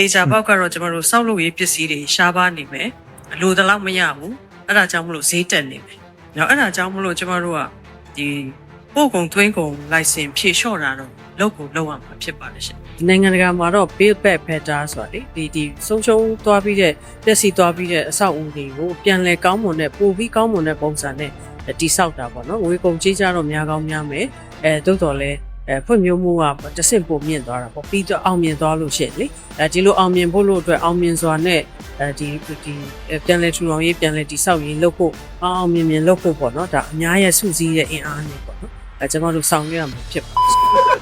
တေချာပေါက်ကတော့ကျမတို့စောက်လို့ရေးပစ္စည်းတွေရှားပါနေမယ်အလိုတလောက်မရဘူးအဲ့ဒါကြောင့်မလို့ဈေးတက်နေမယ်။နောက်အဲ့ဒါကြောင့်မလို့ကျမတို့ကဒီပို့ကုန်သွင်းကုန်လိုင်စင်ဖြည့်လျှော့တာတော့လုပ်ကိုလုပ်ရမှာဖြစ်ပါတယ်ရှင်။ဒီနိုင်ငံတကာမှာတော့ build back better ဆိုတာလေဒီဒီဆုံးရှုံးသွားပြီးတဲ့ပျက်စီးသွားပြီးတဲ့အဆောက်အဦတွေကိုပြန်လည်ကောင်းမွန်တဲ့ပိုပြီးကောင်းမွန်တဲ့ပုံစံနဲ့တိဆောက်တာပေါ့နော်။ငွေကုန်ကြေးကြတော့များကောင်းများမယ်။အဲတိုးတော်လဲ အဲဖွံ့ဖြိုးမှုကတစ်ဆင့်ပိုမြင့်သွားတာပေါ့ပြီးတော့အောင်မြင်သွားလို့ရှိရင်လေအဲဒီလိုအောင်မြင်ဖို့လို့အတွက်အောင်မြင်စွာနဲ့အဲဒီဒီပြန်လဲထူထောင်ရေးပြန်လဲတိဆောက်ရေးလုပ်ဖို့အောင်အောင်မြင်မြင်လုပ်ဖို့ပေါ့နော်ဒါအများရဲ့စုစည်းတဲ့အင်အားနဲ့ပေါ့နော်အဲကျွန်တော်တို့ဆောင်ရွက်ရမှာဖြစ်ပါ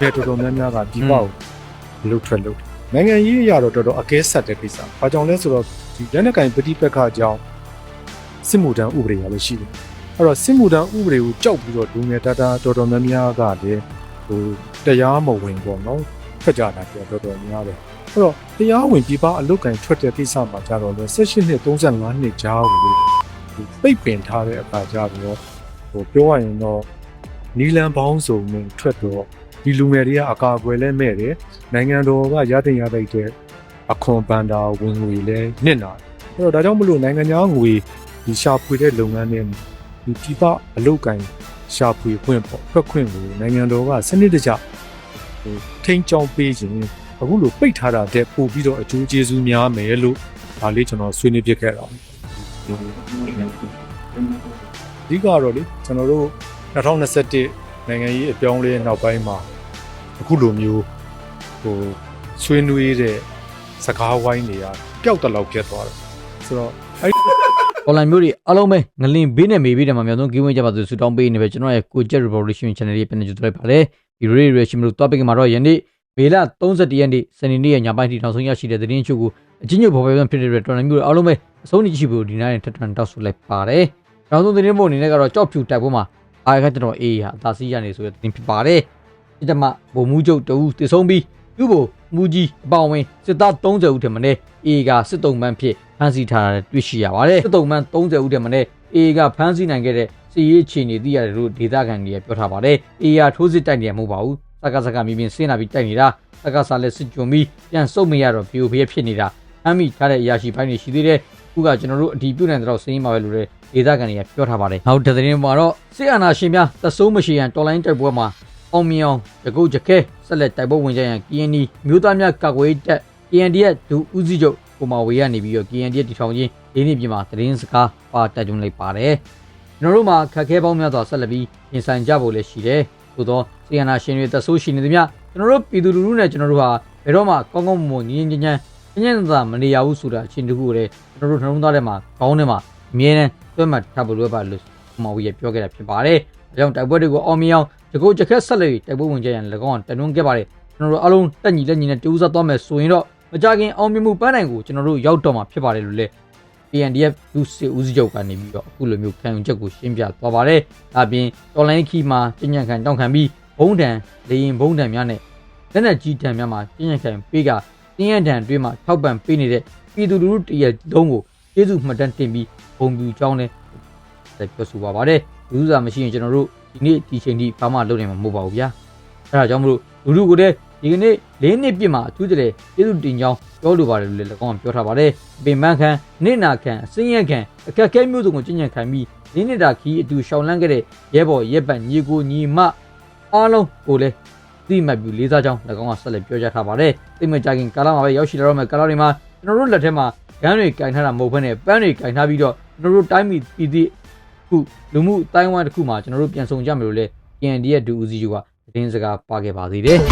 တယ်ဘယ်တော်တော်များများကဒီပေါ့ကိုလှုပ်ထွက်လို့နိုင်ငံရေးအရာတော့တော်တော်အကဲဆက်တဲ့ကိစ္စ။ဘာကြောင့်လဲဆိုတော့ဒီလက်နက်ကင်ပဋိပက္ခကြောင့်စစ်မှုထမ်းဥပဒေရလည်းရှိတယ်။အဲ့တော့စစ်မှုထမ်းဥပဒေကိုကြောက်ပြီးတော့လူငယ်တတာတော်တော်များများကလည်း ဟိုတရားမဝင်ပေါ့နော်။ထွက်ကြတာပြောတော်တော်များတယ်။အဲ့တော့တရားဝင်ပြည်ပအလုတ်ကင်ထွက်တဲ့ကိစ္စမှာကြတော့လေ16နှစ်35နှစ်ကြားကိုဒီပိတ်ပင်ထားတဲ့အခါကျတော့ဟိုပြောရရင်တော့နီလန်ပေါင်းစုံနဲ့ထွက်တော့ဒီလူငယ်တွေကအကာအကွယ်လဲမဲ့တယ်နိုင်ငံတော်ကရတဲ့ရတဲ့အခွန်ပန်တာဝင်ငွေလဲနစ်နာတယ်အဲ့တော့ဒါကြောင့်မလို့နိုင်ငံခြားငွေဒီရှာဖွေတဲ့လုပ်ငန်းတွေဒီပြပအလုပ်ကိုင် ရှာဖွေခွင့်ပေါ့ဖွက်ခွင့်ကိုနိုင်ငံတော်ကစနစ်တကျဟိုထိန်းချောင်းပေးခြင်းအခုလိုပိတ်ထားတာတဲ့ပို့ပြီးတော့အကျိုးကျေးဇူးများမယ်လို့ဒါလေးကျွန်တော်ဆွေးနွေးပြခဲ့တာအဓိကတော့လေကျွန်တော်တို့2021နိုင်ငံရေးအပြောင်းအလဲနောက်ပိုင်းမှာအခုလိုမျိုးဟိုဆွေးနွေးတဲ့စကားဝိုင်းတွေကပျောက်တလောက်ဖြစ်သွားတယ်ဆိုတော့အဲ့ online မျိုးတွေအားလုံးပဲငလင်ဘေးနဲ့မေဘေးတွေမှာများဆုံး game ကြပါသူဆူတောင်းပေးနေပဲကျွန်တော်ရဲ့ကို Jet Revolution Channel ရဲ့ပြန်နေကြတွေ့ပါတယ်ဒီ radio reaction လို့တွားပေးကြမှာတော့ယနေ့မေလ31ရက်နေ့စနေနေ့ရဲ့ညပိုင်းထိနောက်ဆုံးရရှိတဲ့သတင်းချုပ်ကိုအချင်းချုပ်ပေါ်ပေါ်ပြန်ဖြစ်တဲ့ online မျိုးတွေအားလုံးပဲအဆုံးထိရှိဖို့ဒီနေ့နဲ့ထပ်ထပ်တောက်ဆိုလိုက်ပါတယ်နောက်ဆုံးသတင်းပေါ်အနေနဲ့ကတော့ကြောက်ဖြူတိုက်ပွဲမှာအားကကျွန်တော်အေးဟာအသာစီးရနေဆိုတဲ့သတင်းဖြစ်ပါတယ်ဒီတမဗိုလ်မှူးချုပ်တဦးတည်ဆုံးပြီး သူ့ဘိုမူကြီးအပေါင်ဝင်စစ်သား30ဦးထက်မနည်းအေးကစစ်တုံးမှန်းဖြစ်ဖမ်းဆီးထားတာတွေ့ရှိရပါတယ်စစ်တုံးမှန်း30ဦးထက်မနည်းအေးကဖမ်းဆီးနိုင်ခဲ့တဲ့စီရေးချီနေသိရတယ်လို့ဒေသခံတွေကပြောထားပါတယ်အေးကထိုးစစ်တိုက်နေမှာမဟုတ်ပါဘူးစကားစကားမြင်မြင်ဆင်းလာပြီးတိုက်နေတာစကားစားလက်စစ်ကြုံပြီးပြန်စုပ်မရတော့ပြိုဖေးဖြစ်နေတာအမ်းမိထားတဲ့အရာရှိပိုင်းတွေရှိသေးတယ်ခုကကျွန်တော်တို့အဒီပြုတ်နိုင်တဲ့တော့စင်းမှာပဲလို့ဒေသခံတွေကပြောထားပါတယ်နောက်တဲ့သတင်းမှာတော့စစ်အာဏာရှင်များတဆိုးမရှိရန်တော်လိုင်းတိုက်ပွဲမှာ အောင်မြောင်တကုတ်ကြခဲဆက်လက်တိုက်ပွဲဝင်ကြရန် KND မြို့သားများကာကွယ်တပ် KND ရဲ့ဒူဦးစီးချုပ်ကိုမဝေရနေပြီးတော့ KND ရဲ့တီထောင်ချင်းဒီနေ့ပြည်မှာသတင်းစကားပါတက်ကြုံလိုက်ပါတယ်ကျွန်တော်တို့မှာခက်ခဲပေါင်းများစွာဆက်လက်ပြီးရင်ဆိုင်ကြဖို့လည်းရှိတယ်သို့သောစီယနာရှင်တွေတဆိုးရှိနေသည်များကျွန်တော်တို့ပြည်သူလူထုနဲ့ကျွန်တော်တို့ဟာဘယ်တော့မှကောင်းကောင်းမွန်မွန်ငြင်းငြင်းချမ်းချမ်းချမ်းသာမနေရဘူးဆိုတာအချင်းတခုကိုလည်းကျွန်တော်တို့နှလုံးသားထဲမှာခေါင်းထဲမှာအမြဲတမ်းသွဲမှတ်ထားဖို့လိုပါလို့ကိုမဝေရပြောခဲ့တာဖြစ်ပါတယ်။ဒါကြောင့်တိုက်ပွဲတွေကိုအောင်မြင်အောင် ရကိုကြက်ခက်ဆက်လက်ပြီးတိုက်ပွဲဝင်ကြရန်၎င်းတနွန်းခဲ့ပါတယ်ကျွန်တော်တို့အားလုံးတက်ညီလက်ညီနဲ့တူးစားသွားမယ်ဆိုရင်တော့မကြခင်အောင်မြင်မှုပန်းနိုင်ကိုကျွန်တော်တို့ရောက်တော့မှာဖြစ်ပါတယ်လို့လည်း PNDF လူစစ်ဦးစီးချုပ်ကနေပြီးတော့အခုလိုမျိုးခံယူချက်ကိုရှင်းပြသွားပါတယ်။ဒါပြင်တော်လိုင်းခီမှာပြည်ညံခံတောင်းခံပြီးဘုံတန်လေရင်ဘုံတန်များနဲ့လက်နက်ကြီးတန်များမှာပြည်ညံခံပေးကတင်းရန်တန်တွေးမှာထောက်ပံ့ပေးနေတဲ့ပြည်သူလူထုတရလုံးကိုကျေးဇူးမှတ်တမ်းတင်ပြီးဘုံပြူကြောင်းနဲ့ပြောဆိုပါပါတယ်။လူစားမရှိရင်ကျွန်တော်တို့ ဒီနေ့ဒီချိန်ထိဘာမှလုပ်နိုင်မှာမဟုတ်ပါဘူးဗျာ။အဲဒါကြောင့်မလို့လူထုကိုလည်းဒီကနေ့၄နှစ်ပြည့်မှာအထူးတည်းကျေးဇူးတင်ကြောင်းပြောလိုပါတယ်လို့လည်း၎င်းပြောထားပါတယ်။ပင်ပန်းခံနေနာခံအစင်းရခံအခက်အခဲမျိုးစုံကိုကျင့်ကြံခံပြီး၄နှစ်တာခီးအတူရှောင်လန်းခဲ့တဲ့ရဲဘော်ရဲပတ်ညီကိုညီမအားလုံးကိုလည်းသိမှတ်ပြီးလေးစားကြောင်း၎င်းကဆက်လက်ပြောကြားထားပါတယ်။သိမကြခင်ကာလမှာပဲရောက်ရှိလာတော့မယ်ကာလတွေမှာကျွန်တော်တို့လက်ထက်မှာဂန်းတွေကင်ထားတာမဟုတ်ဘဲနဲ့ပန်းတွေကင်ထားပြီးတော့ကျွန်တော်တို့တိုင်းပြည်ပြည်သည့် ခုလူမှုတိုင်းဝမ်တစ်ခုမှာကျွန်တော်တို့ပြန်ဆောင်ကြမယ်လို့လည်း PND ရဲ့ဒူဦးစီးချုပ်ကသတင်းစကားပါခဲ့ပါသေးတယ်။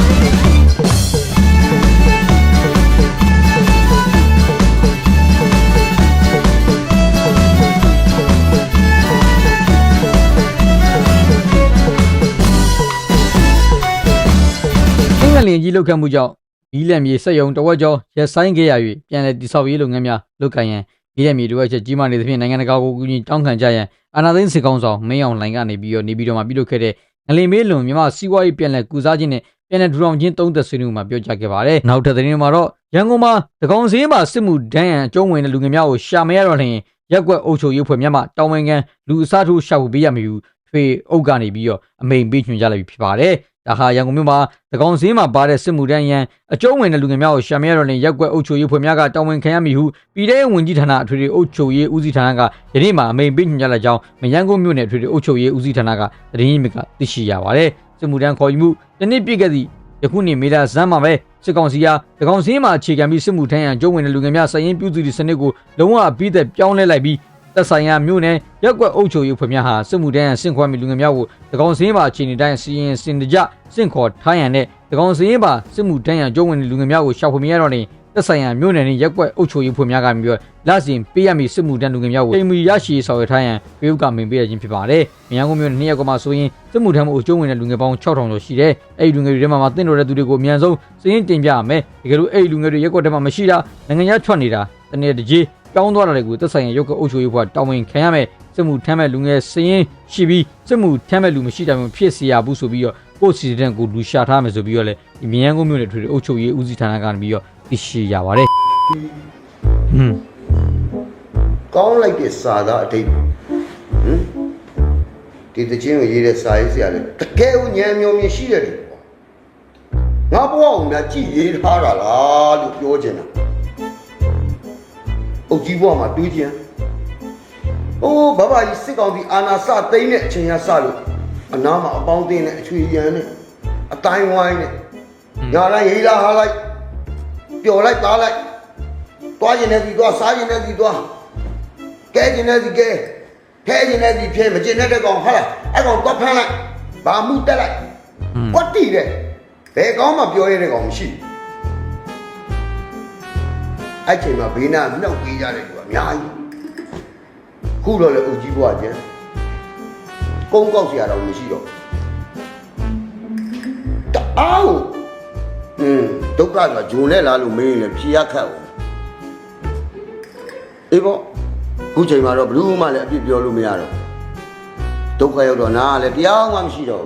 အင်္ဂလန်ကြီးလောက်ခတ်မှုကြောင့်မီးလက်မြေစက်ယုံတဝက်ကျော်ရက်ဆိုင်ခဲ့ရ၍ပြန်လည်တိဆောက်ရေးလုပ်ငန်းများလုပ်ကိုင်ရန် မီးလက်မြေတဝက်ချက်ကြီးမားနေသဖြင့်နိုင်ငံတကာကိုကူညီတောင်းခံကြရန်အာဏာသိမ်းစစ်ကောင်ဆောင်မင်းအောင်လှိုင်ကနေပြီးတော့နေပြီးတော့မှပြုလုပ်ခဲ့တဲ့ငလင်မေးလွန်မြန်မာစီးပွားရေးပြန်လည်ကူစားခြင်းနဲ့ပြန်လည်ထူထောင်ခြင်းသုံးသက်ဆွေးနွေးမှုမှာပြောကြားခဲ့ပါတယ်။နောက်ထပ်သတင်းမှာတော့ရန်ကုန်မှာတကောင်စင်းမှာစစ်မှုဒဏ်ရန်အကျုံးဝင်တဲ့လူငယ်များကိုရှာမရတော့လျင်ရက်ကွက်အုပ်ချုပ်ရေးဖွဲ့များမှတောင်းဝန်ခံလူအစားထိုးရှာဖို့ပေးရမည်ဟုဖေအုပ်ကနေပြီးတော့အမိန်ပေးညွှန်ကြားလိုက်ပြီဖြစ်ပါတယ် ဒါဟာရန်ကုန်မြို့မှာသကောင်စင်းမှာပါတဲ့စစ်မှုတန်းရန်အကျုံးဝင်တဲ့လူငယ်များကိုရှာမရတော့ရင်ရက်ကွက်အုပ်ချုပ်ရေးဖွဲ့များကတာဝန်ခံရမည်ဟုပြည်ထောင်ဝင်ကြီးဌာနအထွေထွေအုပ်ချုပ်ရေးဦးစီးဌာနကယနေ့မှာအမိန့်ပေးညွှန်ကြားလိုက်ကြောင်းမရန်ကုန်မြို့နယ်အထွေထွေအုပ်ချုပ်ရေးဦးစီးဌာနကသတင်းရင်းမြစ်ကသိရှိရပါတယ်စစ်မှုတန်းခေါ်ယူမှုတစ်နှစ်ပြည့်ခဲ့သည့်ယခုနှစ်မေလဇန်းမှာပဲစစ်ကောင်စီကသကောင်စင်းမှာအခြေခံပြီးစစ်မှုထမ်းရန်အကျုံးဝင်တဲ့လူငယ်များစရင်ပြုစုသည့်စနစ်ကိုလုံးဝအပြီးသက်ပြောင်းလဲလိုက်ပြီး သက်ဆိုင်ရာမြို့နယ်ရက်ကွက်အုပ်ချုပ်ရေးဖွဲ့များဟာစစ်မှုထမ်းရန်ဆင့်ခွဲမိလူငယ်များကိုသကောင်စင်းပါအခြေအနေတိုင်းစီရင်စင်တကြစင့်ခေါ်ထားရန်နဲ့သကောင်စင်းပါစစ်မှုထမ်းရန်အကျုံးဝင်တဲ့လူငယ်များကိုရှောက်ဖွေမြရတော့နေသက်ဆိုင်ရာမြို့နယ်နဲ့ရက်ကွက်အုပ်ချုပ်ရေးဖွဲ့များကပြီးတော့လစဉ်ပေးရမည့်စစ်မှုထမ်းလူငယ်များကိုချိန်မီရရှိဆောင်ရွက်ထားရန်ပြည်ဥကမင်ပေးရခြင်းဖြစ်ပါတယ်။မြန်ကုန်မြို့နယ်နှစ်ရက်ကမှဆိုရင်စစ်မှုထမ်းမှုအကျုံးဝင်တဲ့လူငယ်ပေါင်း6000ကျော်ရှိတယ်။အဲ့ဒီလူငယ်တွေထဲမှာမှတင့်တော်တဲ့သူတွေကိုအမြန်ဆုံးစည်ရင်တင်ပြရမယ်။တကယ်လို့အဲ့ဒီလူငယ်တွေရက်ကွက်ထဲမှာမရှိတာနိုင်ငံခြားထွက်နေတာတနေ့တကြီး ပြောင်းသွားတာတွေကိုသက်ဆိုင်ရာရုပ်ကအုပ်ချုပ်ရေးဖွဲ့တာဝန်ခံရမယ်။စစ်မှုထမ်းမဲ့လူငယ်စည်ရင်ရှိပြီးစစ်မှုထမ်းမဲ့လူမရှိတာမျိုးဖြစ်စေရဘူးဆိုပြီးတော့ကိုယ်စီတဲ့ကိုလူရှာထားမယ်ဆိုပြီးတော့လေဒီမြန်ကုန်မြို့နယ်ထွေထွေအုပ်ချုပ်ရေးဦးစီးဌာနကနေပြီးတော့သိရှိရပါတယ်။ဟွန်းကောင်းလိုက်တဲ့စာသားအတိတ်ဟမ်ဒီတချင်းကိုရေးတဲ့စာရေးဆရာလေတကယ်ကိုဉာဏ်မျိုးမြင်ရှိတယ်လေငါဘဝကိုများကြည်ရေးထားတာလားလို့ပြောချင်တာ အုတ်ကြီးဘဝမှာတွေးချင်အိုးဘဘကြီးစစ်ကောင်စီအာနာစသိမ့်တဲ့အချိန်ကစလို့အနာမှာအပေါင်းအသင်းနဲ့အချွေရန်နဲ့အတိုင်းဝိုင်းနဲ့ညာလိုက်ရေးလာဟာလိုက်ပျော်လိုက်သားလိုက်တွားရင်လည်းဒီတွားစားရင်လည်းဒီတွားကဲကျင်တဲ့စီကဲဖဲကျင်တဲ့စီဖဲမကျင်တဲ့ကောင်ဟာလားအဲ့ကောင်တော့ဖမ်းလိုက်ဘာမှုတက်လိုက်ကွတ်တီတဲ့ဘယ်ကောင်မှပြောရတဲ့ကောင်မရှိဘူး အဲ့ချိန်မှာဘေးနာနှုတ်ပေးကြတဲ့သူအများကြီးခုတော့လေအုပ်ကြီးဘွားကျန်ကုန်းကောက်စရာတော့မရှိတော့တအားဟွန်းဒုက္ခဆိုတာဂျုံနဲ့လားလို့မင်းလည်းဖြေရခတ်အောင်အေးပေါ့ခုချိန်မှာတော့ဘလို့မှလည်းအပြစ်ပြောလို့မရတော့ဒုက္ခရောက်တော့နားလည်းတရားမှမရှိတော့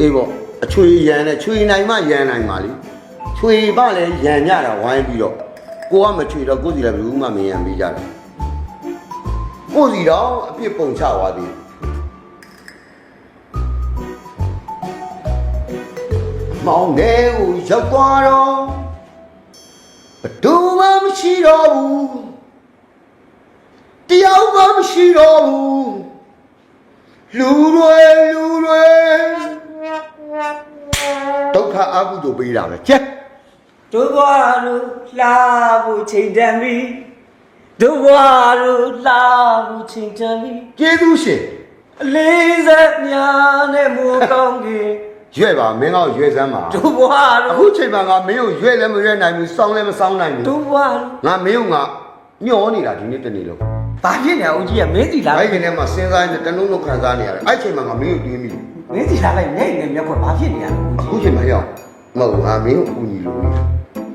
အေးပေါ့အချွေရန်နဲ့ချွေနိုင်မှရန်နိုင်ပါလေချွေပါလည်းရန်ကြတာဝိုင်းပြီးတော့ ကိုကမချွေတော့ကိုယ်စီလည်းဘယ်သူမှမရန်ပေးကြတယ်ကိုယ်စီတော့အပြစ်ပုံချသွားသေးမောင်တဲ့ကိုရောက်သွားတော့ဘယ်သူမှမရှိတော့ဘူးတယောက်မှမရှိတော့ဘူးလူတွေလူတွေဒုက္ခအကုသို့ပေးတာပဲကျက် တို့ဘွားတို့လှဖို့ချိန်တန်ပြီတို့ဘွားတို့လှဖို့ချိန်တန်ပြီကျေးဇူးရှင်အလေးဆက်များနဲ့မိုးကောင်းကြီးရွဲ့ပါမင်းတော့ရွဲ့စမ်းပါတို့ဘွားအခုတို့ချိန်မှာငါမင်းကိုရွဲ့လည်းမရွဲ့နိုင်ဘူးစောင်းလည်းမစောင်းနိုင်ဘူးတို့ဘွားတို့ငါမင်းကငါမျောနေတာဒီနေ့တနေ့လုံးဘာဖြစ်နေအောင်ကြီးကမင်းစီလာဘိုက်ကနေမှစဉ်းစားနေတလုံးလုံးခံစားနေရတယ်အဲ့ချိန်မှာငါမင်းကိုတွေးမိတယ်မင်းစီလာလိုက်နေနေမြက်ခွက်ဘာဖြစ်နေရလဲအခုချိန်မှာရောက် မဟုတ်ဘူးငါမင်းကိုကူညီလို့နေတာ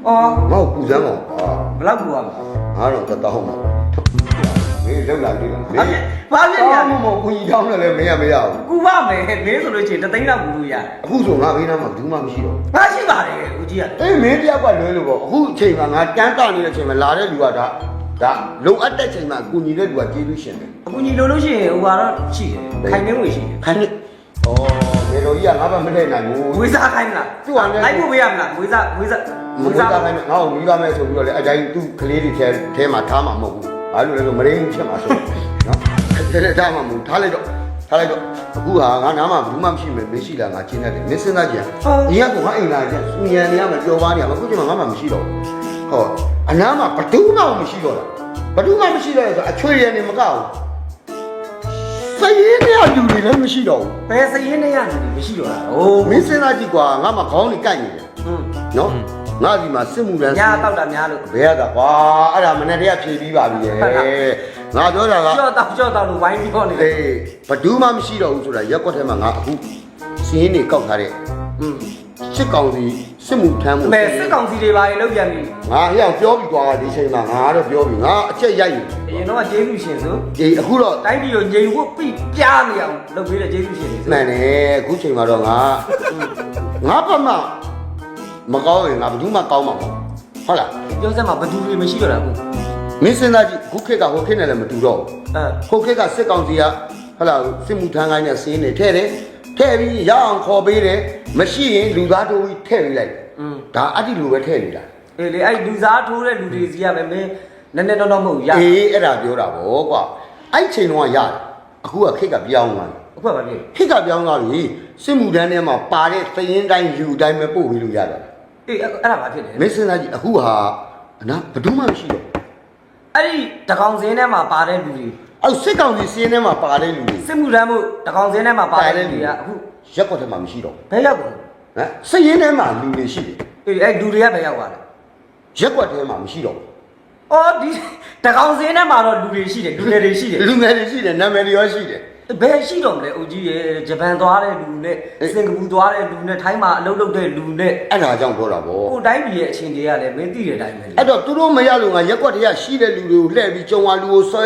အော်ငါ့ကိုကူစမ်းအောင်ဟာဘလောက်ကူရမလဲငါတော့တတောင်းပါမင်းလောက်လာပြီလားမဘာင်းဖြစ်ဘာဖြစ်နေရအော်မလဲမကူညီတောင်းတယ်လည်းမင်းရမရဘူးကူပါမယ်မင်းဆိုလို့ချင်းတသိန်းလောက်ကူလို့ရတယ်အခုဆိုငါဘေးနားမှာဘူးမှမရှိတော့ဘာရှိပါလဲဦးကြီးကအေးမင်းတယောက်ကလွဲလို့ပေါ့အခုအချိန်မှာငါတန်းတနေတဲ့ချိန်မှာလာတဲ့လူကဒါဒါလုံအပ်တဲ့ချိန်မှာကူညီတဲ့လူကကျေးဇူးရှင်တယ်အခုညီလို့လို့ရှိရင်ဟိုကတော့ရှိတယ်ခိုင်မင်းဝင်ရှိတယ်ခိုင်းနေ ဩမေတော်ကြီးကငါမှမထည့်နိုင်ဘူးဝေးစားခိုင်းမလားသူ့ဟာနဲ့လိုက်ဖို့ပေးရမလားဝေးစားဝေးစားမွေးသားခိုင်းမယ်ငါ့ကိုမိသားမဲဆိုပြီးတော့လေအတိုင်းသူ့ကလေးတွေထဲထဲမှာထားမှာမဟုတ်ဘူးဘာလို့လဲဆိုမရင်းဖြစ်မှာဆိုနော်ထဲထဲထားမှာမဟုတ်ထားလိုက်တော့ထားလိုက်တော့အခုဟာငါနားမှာဘူးမှမရှိမယ်မရှိလားငါချင်းနေတယ်မင်းစဉ်းစားကြည့်ဒီကကငါအိမ်လာကြစူညံနေရမယ်ပျော်ပါနေရမယ်အခုချိန်မှာငါမှမရှိတော့ဘူးဟောအနားမှာဘဒုမှမရှိတော့တာဘဒုမှမရှိတော့ဆိုအချွေရနေမကောက်ဘူး စည်ရင်းတဲ့လူတွေလည်းမရှိတော့ဘူးဘယ်စရင်နဲ့ရနေလဲမရှိတော့တာဟိုးမင်းစဉ်းစားကြည့်ကွာငါမှခေါင်းကြီးကိုက်နေတယ်ဟွန်းနော်ငါဒီမှာစစ်မှုတန်းညာတောက်တာများလို့ဘယ်ရတာကွာအဲ့ဒါမနေ့တည်းကဖြေပြီးပါပြီရဲ့ငါပြောတာကကြော့တောက်ကြော့တောက်လို့ဝိုင်းပြောနေတယ်အေးဘဒူးမှမရှိတော့ဘူးဆိုတာရက်ကွက်ထဲမှာငါအခုစီးရင်နေကောက်ထားတဲ့อืมစစ်ကောင်စီ စစ်မှုထမ်းမှုမဲစစ်ကောင်စီတွေပါလေလောက်ပြန်ပြီငါဟိအောင်ပြောပြီးသွားတာဒီချိန်မှာငါတော့ပြောပြီးငါအချက်ရိုက်နေအရင်တော့ကျေးဇူးရှင်ဆိုဒီအခုတော့တိုင်းပြည်ကိုငြိမ်ဝတ်ပြီးပြားနေအောင်လုပ်ပေးတဲ့ကျေးဇူးရှင်တွေဆိုမှန်တယ်အခုချိန်မှာတော့ငါငါဘာမှမကောင်းရင်ငါဘယ်သူမှကောင်းမှာမဟုတ်ဟုတ်လားပြောစမ်းမှာဘယ်သူတွေမရှိတော့တာအခုမင်းစဉ်းစားကြည့်ခုခေတ်ကဟိုခေတ်နဲ့လည်းမတူတော့ဘူးအဲဟိုခေတ်ကစစ်ကောင်စီကဟလာစစ်မှုထမ်းကိုင်းနဲ့စင်းနေထဲတယ် ထည့်ပြီးရအောင်ခေါ်ပေးတယ်မရှိရင်လူသားတို့ကြီးထည့်ပေးလိုက်တယ်อืมဒါအဲ့ဒီလိုပဲထည့်နေတာအေးလေအဲ့လူစားထိုးတဲ့လူတွေစီကပဲမင်းနည်းနည်းတော့တော့မဟုတ်ရအေးအဲ့ဒါပြောတာဗောကွာအဲ့ချိန်တော့ရတယ်အခုကခေတ်ကပြောင်းလာတယ်အခုကဘာဖြစ်ခေတ်ကပြောင်းလာပြီစစ်မှုတန်းထဲမှာပါတဲ့သရင်တိုင်းလူတိုင်းပဲပို့ပြီးလို့ရတယ်အေးအဲ့အဲ့ဒါဘာဖြစ်လဲမင်းစဉ်းစားကြည့်အခုဟာအနာဘယ်သူမှမရှိတော့အဲ့ဒီတကောင်စင်းထဲမှာပါတဲ့လူတွေ အဲ့စစ်ကောင်စီစင်းထဲမှာပါတဲ့လူတွေ စစ်မှုထမ်းမှုတကောင်စင်းထဲမှာပါတဲ့လူတွေကအခုရက်ကွက်ထဲမှာမရှိတော့ဘယ်ရောက်ကုန်ဟမ်စရင်ထဲမှာလူတွေရှိတယ်အေးအဲ့လူတွေကဘယ်ရောက်သွားလဲရက်ကွက်ထဲမှာမရှိတော့အော်ဒီတကောင်စင်းထဲမှာတော့လူတွေရှိတယ်လူငယ်တွေရှိတယ်လူငယ်တွေရှိတယ်နာမည်တွေရောရှိတယ်ဘယ်ရှိတော့မလဲအုတ်ကြီးရဲ့ဂျပန်သွားတဲ့လူနဲ့စင်ကာပူသွားတဲ့လူနဲ့ထိုင်းမှာအလုပ်လုပ်တဲ့လူနဲ့အဲ့ဒါကြောင့်ပြောတာဗောကိုယ်တိုင်းပြည်ရဲ့အချင်းတွေကလည်းမင်းသိတဲ့အတိုင်းပဲလေအဲ့တော့သူတို့မရလို့ငါရက်ကွက်ထဲကရှိတဲ့လူတွေကိုလှည့်ပြီးကြုံဝါလူကိုဆွဲ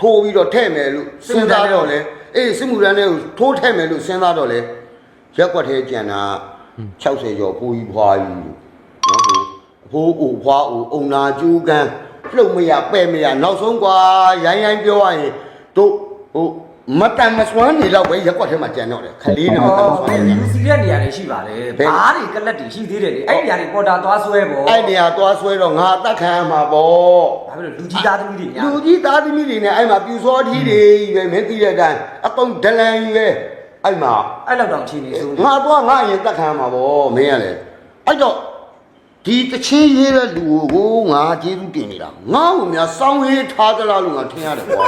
ထိုးပြီးတော့ထဲ့မယ်လို့စဉ်းစားတော့လေအေးစစ်မှုရန်တွေကိုထိုးထဲ့မယ်လို့စဉ်းစားတော့လေရက်ကွက်ထဲကျန်တာ60ကျော်ဖိုးကြီးဖွားကြီးလို့နော်ဟိုအဖိုးအိုဖွားအိုအုံနာကျူးကန်းလှုပ်မရပဲ့မရနောက်ဆုံးကွာရိုင်းရိုင်းပြောရရင်တို့ဟို မတန်မစွမ်းနေတော့ပဲရက်ကွက်ထဲမှာကြံတော့တယ်ခလေးနဲ့မတန်မစွမ်းဘယ်နေလူစီတဲ့နေရာတွေရှိပါလေဘယ်ဘားတွေကလတ်တွေရှိသေးတယ်လေအဲ့ဒီနေရာတွေပေါ်တာသွားဆွဲပေါ့အဲ့နေရာသွားဆွဲတော့ငါအသက်ခံရမှာပေါ့ဘာဖြစ်လို့လူကြီးသားသမီးတွေညာလူကြီးသားသမီးတွေနဲ့အဲ့မှာပြူစောထီးတွေကြီးပဲမင်းသိတဲ့အတိုင်းအကုန်ဒလန်ကြီးပဲအဲ့မှာအဲ့လောက်တောင်ချင်းနေဆိုငါတော့ငါအရင်တက်ခံမှာပေါ့မင်းရလေအဲ့တော့ ဒီတချင်းရေးတဲ့လူကိုငါကျေးဇူးတင်နေတာငါ့ကိုများစောင်းရေးထားသလားလို့ငါထင်ရတယ်ကွာ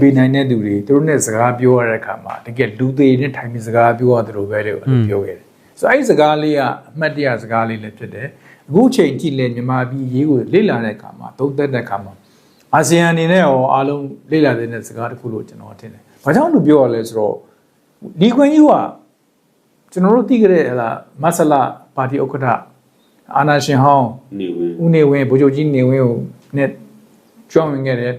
ပေးနိုင်တဲ့သူတွေသူတို့နဲ့စကားပြောရတဲ့အခါမှာတကယ်လူသေးနဲ့ထိုင်ပြီးစကားပြောရတယ်လို့ပဲလို့ပြောခဲ့တယ်ဆိုတော့အဲ့ဒီစကားလေးကအမှတ်တရစကားလေးလည်းဖြစ်တယ်အခုချိန်ကြည့်လဲမြန်မာပြည်ရေးကိုလေ့လာတဲ့အခါမှာသုံးသပ်တဲ့အခါမှာအာဆီယံအနေနဲ့ရောအားလုံးလေ့လာတဲ့စကားတစ်ခုလို့ကျွန်တော်ထင်တယ်ဘာကြောင့်လို့ပြောရလဲဆိုတော့ဒီခွင့်ယူကကျွန်တော်တို့သိကြတဲ့ဟလာမဆလာပါတီဥက္ကဋ္ဌ အာနာရှင်ဟောင်း နေဝင် ဦးနေဝင်းဗိုလ်ချုပ်ကြီးနေဝင်းကိုနဲ့ကြောင်းဝင်ခဲ့တယ်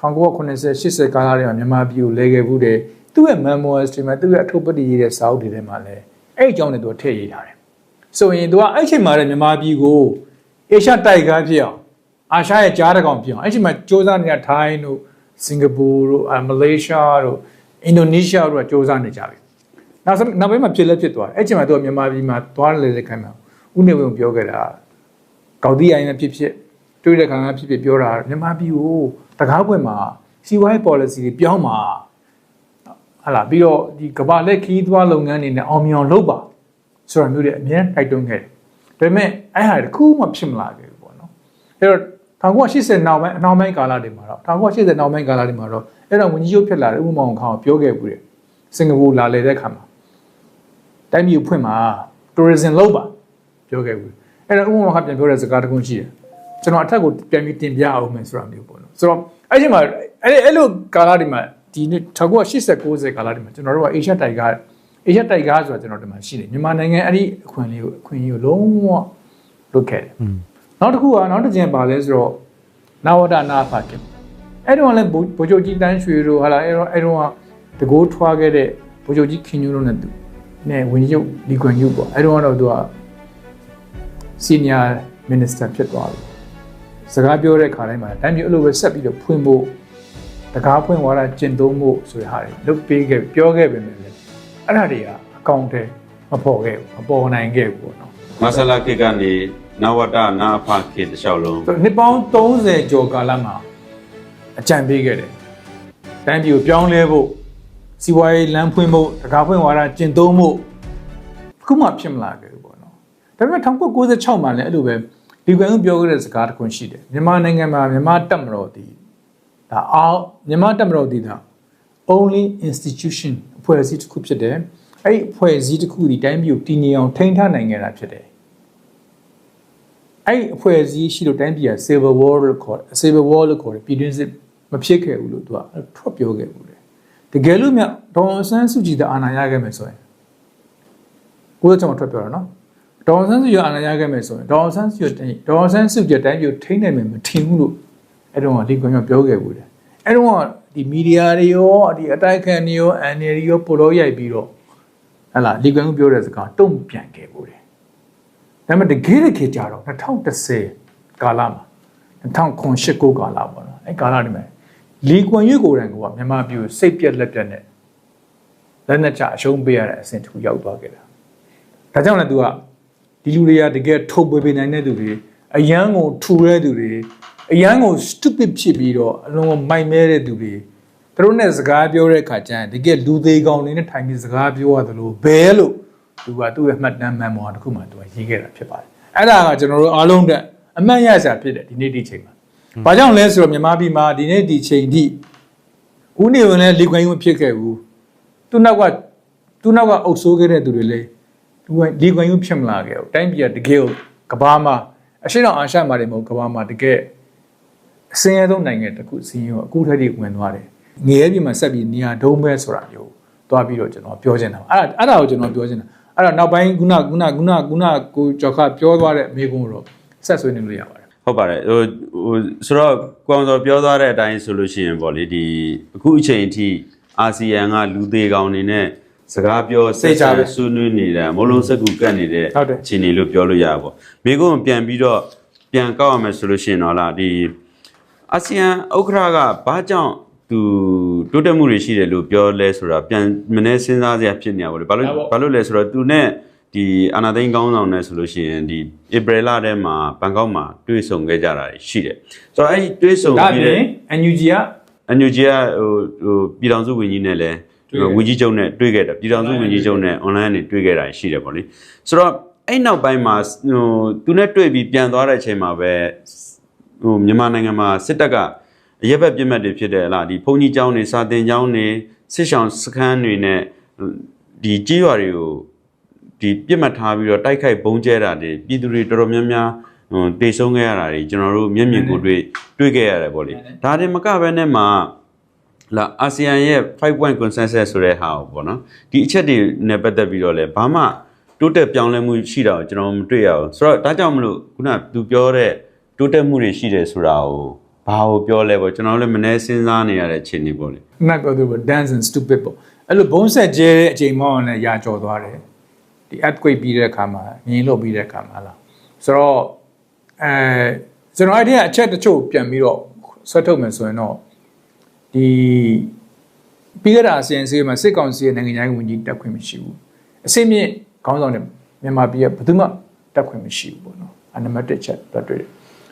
1980 80ကာလတွေမှာမြန်မာပြည်ကိုလဲခဲ့ဘူးတယ်သူ့ရဲ့ memoirs တွေမှာသူ့ရဲ့အထုပ်ပတ္တိရေးတဲ့စာအုပ်တွေထဲမှာလည်းအဲ့ဒီအကြောင်းတွေသူထည့်ရေးထားတယ်ဆိုရင်သူကအဲ့ဒီချိန်မှာလည်းမြန်မာပြည်ကိုအေရှတိုက်ကားဖြစ်အောင်အာရှရဲ့ကြားတစ်ကောင်ဖြစ်အောင်အဲ့ဒီချိန်မှာစ조사နေတာထိုင်းတို့စင်ကာပူတို့အမလေးရှားတို့အင်ဒိုနီးရှားတို့ကစ조사နေကြပြီနောက်ဆုံးနောက်ပိုင်းမှာဖြစ်လဲဖြစ်သွားတယ်အဲ့ဒီချိန်မှာသူကမြန်မာပြည်မှာသွားလေတဲ့ခိုင်မှာ ဦးနေဝင်းကိုပြောခဲ့တာကောက်တီးအိုင်နဲ့ဖြစ်ဖြစ်တွေ့တဲ့ခါကဖြစ်ဖြစ်ပြောတာမြန်မာပြည်ကိုတကားပွင့်မှာစီးပွားရေး policy တွေပြောင်းမှာဟာလာပြီးတော့ဒီကမ္ဘာလက်ခီးသွားလုပ်ငန်းတွေနဲ့အောင်မြင်အောင်လုပ်ပါဆိုတာမျိုးတွေအများတိုက်တွန်းခဲ့တယ်ဒါပေမဲ့အဲ့ဟာတစ်ခုမှဖြစ်မလာခဲ့ဘူးပေါ့နော်အဲ့တော့1980နောက်ပိုင်းအနောက်ပိုင်းကာလတွေမှာတော့1980နောက်ပိုင်းကာလတွေမှာတော့အဲ့တော့ဝန်ကြီးချုပ်ဖြစ်လာတဲ့ဥပမာအောင်ခေါင်းပြောခဲ့ဘူးတယ်စင်ကာပူလာလေတဲ့ခါမှာတိုင်းပြည်ကိုဖွင့်မှာ tourism လုပ်ပါ ပြောခဲ့ဘူးအဲ့တော့ဥပမာခပြန်ပြောတဲ့စကားတစ်ခုရှိတယ်ကျွန်တော်အထက်ကိုပြန်ပြီးတင်ပြအောင်မယ်ဆိုတာမျိုးပေါ့နော်ဆိုတော့အဲ့ဒီမှာအဲ့အဲ့လိုကာလတွေမှာဒီနေ့1980 90ကာလတွေမှာကျွန်တော်တို့ကအေရှတိုက်ကားအေရှတိုက်ကားဆိုတာကျွန်တော်ဒီမှာရှိတယ်မြန်မာနိုင်ငံအဲ့ဒီအခွင့်အလေးကိုအခွင့်အရေးကိုလုံးဝလုတ်ခဲ့တယ်နောက်တစ်ခုကနောက်တစ်ချက်ပါလဲဆိုတော့နာဝဒနာဖာကင်အဲ့တော့လည်းဗိုလ်ချုပ်ကြီးတန်းရွှေတို့ဟာလာအဲ့တော့အဲ့တော့တကိုးထွားခဲ့တဲ့ဗိုလ်ချုပ်ကြီးခင်ညိုတို့နဲ့သူနဲ့ဝင်ရုပ်လီကွန်ယူပေါ့အဲ့တော့တော့သူက senior minister ဖြစ်သွားပြီစကားပြောတဲ့ခါတိုင်းမှာတိုင်းပြည်အဲ့လိုပဲဆက်ပြီးတော့ဖွင့်ဖို့တကားဖွင့်သွားတာကျင့်သုံးဖို့ဆိုတဲ့ဟာတွေလုပ်ပေးခဲ့ပြောခဲ့ပေမဲ့လည်းအဲ့ဒါတွေကအကောင့်ထဲမပေါ်ခဲ့ဘူးမပေါ်နိုင်ခဲ့ဘူးပေါ့နော်မဆလာခေတ်ကနေနဝတနာအဖခေတ်တစ်လျှောက်လုံးဆိုတော့နှစ်ပေါင်း30ကျော်ကာလမှာအကြံပေးခဲ့တယ်တိုင်းပြည်ကိုပြောင်းလဲဖို့စီးပွားရေးလမ်းဖွင့်ဖို့တကားဖွင့်သွားတာကျင့်သုံးဖို့ခုမှဖြစ်မလာခဲ့ဘူးပေါ့နော် ဒါပေမဲ့1996မှာလည်းအဲ့လိုပဲဒီကွန်းပြောခဲ့တဲ့စကားတစ်ခုရှိတယ်မြန်မာနိုင်ငံမှာမြန်မာတက်မတော်တည်ဒါအောက်မြန်မာတက်မတော်တည်တာ only institution အဖွဲ့အစည်းတစ်ခုဖြစ်တယ်အဲ့ဒီအဖွဲ့အစည်းတစ်ခုဒီတိုင်းပြည်ကိုတည်ငြိမ်အောင်ထိန်းထားနိုင်ခဲ့တာဖြစ်တယ်အဲ့ဒီအဖွဲ့အစည်းရှိလို့တိုင်းပြည်က civil war လို့ခေါ်တယ် civil war လို့ခေါ်တယ်ပြည်တွင်းစစ်မဖြစ်ခဲ့ဘူးလို့သူကထွက်ပြောခဲ့ဘူးလေတကယ်လို့မြဒေါ်အောင်ဆန်းစုကြည်တအာဏာရခဲ့မယ်ဆိုရင်ကိုယ်တော့ကျွန်တော်ထွက်ပြောတာနော် ဒေါ်အောင်ဆန်းစုကြည်အာဏာရခဲ့မယ်ဆိုရင်ဒေါ်အောင်ဆန်းစုကြည်တိုင်းဒေါ်အောင်ဆန်းစုကြည်တိုင်းပြည်ကိုထိန်းနိုင်မယ်မထင်ဘူးလို့အဲ့တော့ဒီကွန်ကပြောခဲ့ဘူးလေအဲ့တော့ဒီမီဒီယာတွေရောဒီအတိုက်ခံတွေရောအန်ရီရောပိုလို့ရိုက်ပြီးတော့ဟလာလီကွန်ကပြောတဲ့စကားတုံ့ပြန်ခဲ့ဘူးလေဒါပေမဲ့တကယ်တကယ်ကြတော့2010ကာလမှာ2009 9ကာလပေါ့နော်အဲကာလဒီမှာလီကွန်ရွေးကိုယ်တိုင်ကမြန်မာပြည်ကိုစိတ်ပြက်လက်ပြက်နဲ့လက်နက်ချအရှုံးပေးရတဲ့အဆင့်တစ်ခုရောက်သွားခဲ့တာဒါကြောင့်လည်း तू က ဒီလူတွေကတကယ်ထုတ်ပေးပေးနိုင်တဲ့သူတွေအယမ်းကိုထူတဲ့သူတွေအယမ်းကို stupid ဖြစ်ပြီးတော့အလုံးကိုမိုက်မဲတဲ့သူတွေသူတို့နဲ့စကားပြောတဲ့အခါကျရင်တကယ်လူသေးကောင်တွေနဲ့ထိုင်ပြီးစကားပြောရတယ်လို့ဘဲလို့သူကသူ့ရဲ့မှတ်တမ်းမှန်ပေါ်တစ်ခုမှသူကရေးခဲ့တာဖြစ်ပါတယ်အဲ့ဒါကကျွန်တော်တို့အားလုံးတဲ့အမှတ်ရစရာဖြစ်တယ်ဒီနေ့ဒီချိန်မှာဘာကြောင့်လဲဆိုတော့မြန်မာပြည်မှာဒီနေ့ဒီချိန်ထိဦးနေဝင်လည်းလေကွင်ရုံဖြစ်ခဲ့ဘူးသူနောက်ကသူနောက်ကအုပ်ဆိုးခဲ့တဲ့သူတွေလည်း သူကလေကွင်ရုံဖြစ်မလာခဲ့ဘူးတိုင်းပြည်ကတကယ်ကိုကဘာမှာအရှိတောင်အာရှမှာတွေမဟုတ်ကဘာမှာတကယ်အစင်းရဲဆုံးနိုင်ငံတစ်ခုစီးရောအခုထက်ထိဝင်သွားတယ်ငရဲပြည်မှာဆက်ပြီးနေရာဒုံးပဲဆိုတာမျိုးသွားပြီးတော့ကျွန်တော်ပြောချင်တာပါအဲ့ဒါအဲ့ဒါကိုကျွန်တော်ပြောချင်တာအဲ့တော့နောက်ပိုင်းခုနခုနခုနခုနကိုကျော်ခပြောသွားတဲ့မိကုံတော့ဆက်ဆွေးနေလို့ရပါတယ်ဟုတ်ပါတယ်ဟိုဟိုဆိုတော့ကွန်စော်ပြောသွားတဲ့အတိုင်းဆိုလို့ရှိရင်ပေါ့လေဒီအခုအချိန်အထိအာဆီယံကလူသေးကောင်နေနဲ့ စကားပြောဆက်ချဆွေးနွေးနေတာမလုံးစက်ကူကတ်နေတဲ့ဟုတ်တယ်အခြေအနေလို့ပြောလို့ရပါပေါ့မိကုံပြန်ပြီးတော့ပြန်ကောက်ရမယ်ဆိုလို့ရှိရင်တော့လားဒီအာဆီယံဥက္ကဋ္ဌကဘာကြောင့်သူတိုးတက်မှုတွေရှိတယ်လို့ပြောလဲဆိုတာပြန်မနေစဉ်းစားစရာဖြစ်နေရပါလို့ဘာလို့ဘာလို့လဲဆိုတော့သူနဲ့ဒီအာနာသိန်းကောင်းဆောင်နဲ့ဆိုလို့ရှိရင်ဒီဧပြီလထဲမှာဘန်ကောက်မှာတွေ့ဆုံခဲ့ကြတာရှိတယ်ဆိုတော့အဲ့ဒီတွေ့ဆုံဒါပြီးပြင်တဲ့ NUG ကအန်ယူဂျီကဟိုဟိုပြည်တော်စုဝန်ကြီးနဲ့လည်းတွေ့ခဲ့ ဝန်ကြီးချုပ်နဲ့တွေ့ခဲ့တယ်ပြည်တော်စုဝန်ကြီးချုပ်နဲ့ online နဲ့တွေ့ခဲ့တာရှိတယ်ပေါ့လေဆိုတော့အဲ့နောက်ပိုင်းမှာဟိုသူနဲ့တွေ့ပြီးပြန်သွားတဲ့အချိန်မှာပဲဟိုမြန်မာနိုင်ငံမှာစစ်တပ်ကအရက်ဘက်ပြစ်မှတ်တွေဖြစ်တယ်လားဒီဘုံကြီးကျောင်းတွေစာတင်ကျောင်းတွေစစ်ဆောင်စခန်းတွေနဲ့ဒီကြီးရွာတွေကိုဒီပြစ်မှတ်ထားပြီးတော့တိုက်ခိုက်ဘုံကျဲတာတွေပြည်သူတွေတော်တော်များများဟိုတေဆုံးခဲ့ရတာတွေကျွန်တော်တို့မျက်မြင်ကိုယ်တွေ့တွေ့ခဲ့ရတယ်ပေါ့လေဒါတင်မကဘဲနဲ့မှာ လာအာဆီယံရဲ့5 point consensus ဆိုတဲ့ဟာကိုပေါ့နော်ဒီအချက်တွေနဲ့ပတ်သက်ပြီးတော့လဲဘာမှတိုးတက်ပြောင်းလဲမှုရှိတာကိုကျွန်တော်မတွေ့ရဘူးဆိုတော့ဒါကြောင့်မလို့ခုနသူပြောတဲ့တိုးတက်မှုတွေရှိတယ်ဆိုတာကိုဘာကိုပြောလဲပေါ့ကျွန်တော်လည်းမနှဲစဉ်းစားနေရတဲ့အခြေအနေပေါ့လေငါပြောသူ dance and stupid ပေါ့အဲ့လိုဘုံဆက်ကျဲတဲ့အချိန်မှအောင်လည်းရာကြော်သွားတယ်ဒီ earthquake ပြီးတဲ့အခါမှာငင်းလို့ပြီးတဲ့အခါမှာလားဆိုတော့အဲကျွန်တော်အဲ့ဒီအချက်တချို့ပြန်ပြီးတော့ဆွတ်ထုတ်မယ်ဆိုရင်တော့ ဒီပြီးခဲ့တဲ့အာဆီယံစီမှာစစ်ကောင်စီရဲ့နိုင်ငံခြားရေးဝန်ကြီးတက်ခွင့်မရှိဘူးအစိမ့်မြင့်ခေါင်းဆောင်တွေမြန်မာပြည်ကဘယ်သူမှတက်ခွင့်မရှိဘူးပေါ့နော်အနံပါတ်1ချက်တွက်တွေ့တယ်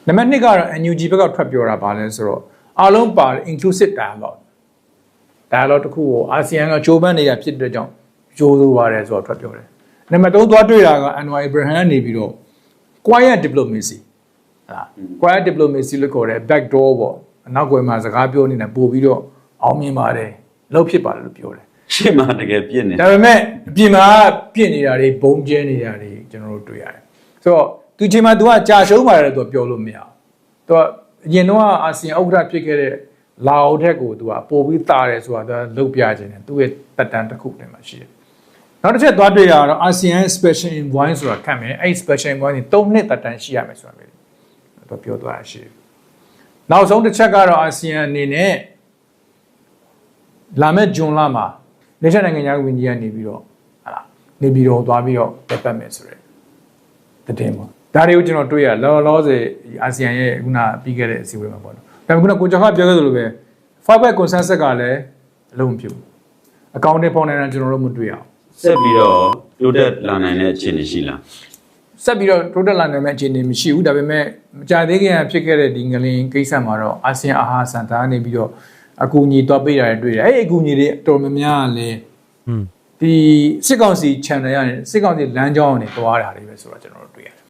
နံပါတ်2ကတော့ NUG ဘက်ကထွက်ပြောတာပါလဲဆိုတော့အားလုံးပါ inclusive dialogue dialogue တစ်ခုကိုအာဆီယံကကြိုးပမ်းနေတာဖြစ်တဲ့ကြောင့်ကြိုးဆိုပါတယ်ဆိုတော့ထွက်ပြောတယ်နံပါတ်3သွားတွေ့တာက Anwar Ibrahim ကနေပြီးတော့ quiet diplomacy ဟာ quiet diplomacy လို့ခေါ်တဲ့ back door ပေါ့ အနောက်ကွယ်မှာစကားပြောနေတာပို့ပြီးတော့အောင်မြင်ပါတယ်လောက်ဖြစ်ပါတယ်လို့ပြောတယ် ရှေ့မှာတကယ်ပြစ်နေ ဒါပေမဲ့အပြင်မှာပြင့်နေတာတွေဘုံကျဲနေတာတွေကျွန်တော်တို့တွေ့ရတယ်ဆိုတော့သူချိန်မှာ तू ကကြာရှုံးပါတယ်လို့ तू ပြောလို့မရဘူး तू ကအရင်တော့အာဆီယံဥက္ကဋ္ဌဖြစ်ခဲ့တဲ့လာအိုထက်ကို तू ကပို့ပြီးတာတယ်ဆိုတာ तू လုတ်ပြခြင်းတယ်သူ့ရဲ့တက်တန်တစ်ခုတည်းမှာရှိတယ်နောက်တစ်ချက်သွားတွေ့ရတော့အာဆီယံ special envoy ဆိုတာခန့်မယ်အဲ့ special envoy นี่3နှစ်တက်တန်ရှိရမယ်ဆိုတာပဲ သူပြောသွားတာရှိတယ် နောက်ဆုံးတစ်ချက်ကတော့အာဆီယံအနေနဲ့လာမယ့်ဂျွန်လမှာနေရှင်နိုင်ငံသားဝန်ကြီးကနေပြီးတော့ဟာလာနေပြီးတော့သွားပြီးတော့တက်ပတ်မယ်ဆိုရယ်တည်င်းပေါ့ဒါတွေကိုကျွန်တော်တွေ့ရလောလောဆယ်အာဆီယံရဲ့ခုနပြီးခဲ့တဲ့အစည်းအဝေးမှာပေါ့နော်ဒါပေမဲ့ခုနကိုကျော်ခပြောခဲ့သလိုပဲ five back consensus ကလည်းအလုံးမဖြစ်ဘူးအကောင့်တွေပေါ်နေတာကျွန်တော်တို့မတွေ့ရအောင်ဆက်ပြီးတော့တိုးတက်လာနိုင်တဲ့အခြေအနေရှိလား ဆက်ပြီးတော့တိုးတက်လာနိုင်မယ့်အခြေအနေမရှိဘူးဒါပေမဲ့မကြသေးခင်ကဖြစ်ခဲ့တဲ့ဒီငလင်ကိစ္စမှာတော့အာဆီယံအာဟာစံတာနေပြီးတော့အကူအညီတော့ပေးရတယ်တွေ့တယ်အဲ့ဒီအကူအညီတွေအတော်များများကလည်းอืมဒီစစ်ကောင်စီ channel ရနေစစ်ကောင်စီလမ်းကြောင်းကနေသွားတာတွေပဲဆိုတော့ကျွန်တော်တို့တွေ့ရတယ်